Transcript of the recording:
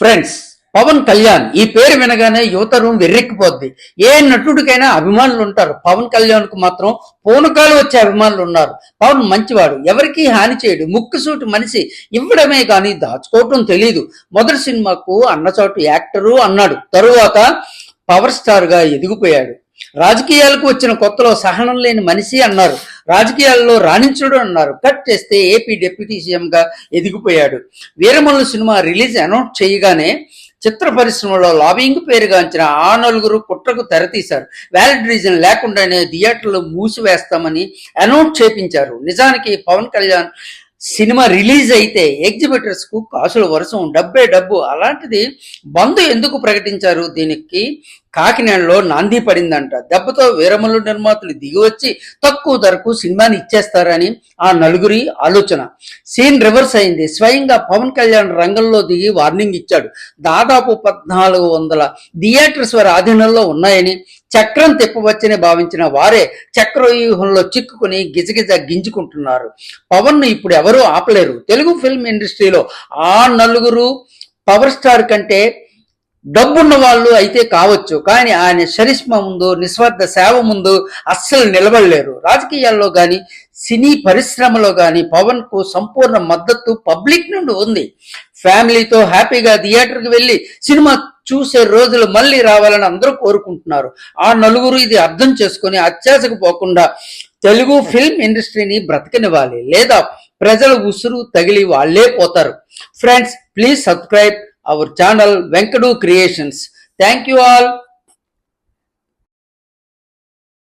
Friends Pawan Kalyan ఈ పేరు వినగానే యువతరం వెర్రెక్కిపోద్ది. ఏ నటుడికైనా అభిమానులు ఉంటారు. పవన్ కళ్యాణ్కు మాత్రం పూనకాలు వచ్చే అభిమానులు ఉన్నారు. పవన్ మంచివాడు. ఎవరికీ హాని చేయడు. ముక్కుసూటి మనిషి ఇవ్వడమే కానీ దాచుకోవటం తెలియదు మొదటి సినిమాకు అన్నచోటు యాక్టరు అన్నాడు. తరువాత పవర్ స్టార్గా ఎదిగిపోయాడు. రాజకీయాలకు వచ్చిన కొత్తలో సహనం లేని మనిషి అన్నారు. రాజకీయాల్లో రాణించడు అన్నారు. కట్ చేస్తే ఏపీ డిప్యూటీ సీఎంగా ఎదిగిపోయాడు. వీరమల్లు సినిమా రిలీజ్ అనౌన్స్ చేయగానే చిత్ర పరిశ్రమలో లాబింగ్ పేరుగాంచిన ఆ నలుగురు కుట్రకు తెరతీశారు వ్యాలిడ్ రీజన్ లేకుండానే థియేటర్లు మూసివేస్తామని అనౌన్స్ చేపించారు. నిజానికి పవన్ కళ్యాణ్ సినిమా రిలీజ్ అయితే ఎగ్జిబిటర్స్కు కాసుల వర్షం డబ్బే డబ్బు అలాంటిది బంద్ ఎందుకు ప్రకటించారు దీనికి? కాకినాడలో నాంది పడిందంట. దెబ్బతో వీరములు నిర్మాతలు దిగివచ్చి తక్కువ ధరకు సినిమాని ఇచ్చేస్తారని ఆ నలుగురి ఆలోచన. సీన్ రివర్స్ అయింది. స్వయంగా పవన్ కళ్యాణ్ రంగంలో దిగి వార్నింగ్ ఇచ్చాడు. దాదాపు పద్నాలుగు వందల థియేటర్స్ వారి ఆధీనంలో ఉన్నాయని చక్రం తిప్పవచ్చని భావించిన వారే చక్రవ్యూహంలో చిక్కుకుని గిజగిజ గింజుకుంటున్నారు. పవన్ను ఇప్పుడు ఎవరూ ఆపలేరు. తెలుగు ఫిల్మ్ ఇండస్ట్రీలో ఆ నలుగురు పవర్ స్టార్ కంటే డబ్బున్న వాళ్ళు అయితే కావచ్చు కానీ ఆయన షరిష్మా ముందు నిస్వార్థ సేవ ముందు అస్సలు నిలబడలేరు. రాజకీయాల్లో గాని సినీ పరిశ్రమలో గాని పవన్కు సంపూర్ణ మద్దతు పబ్లిక్ నుండి ఉంది. ఫ్యామిలీతో హ్యాపీగా థియేటర్కి వెళ్ళి సినిమా చూసే రోజులు మళ్ళీ రావాలని అందరూ కోరుకుంటున్నారు. ఆ నలుగురు ఇది అర్థం చేసుకొని అత్యాశకు పోకుండా తెలుగు ఫిల్మ్ ఇండస్ట్రీని బ్రతకనివ్వాలి. లేదా ప్రజల ఉసురు తగిలి వాళ్ళే పోతారు. Friends please subscribe our channel Venkadu Creations. Thank you all.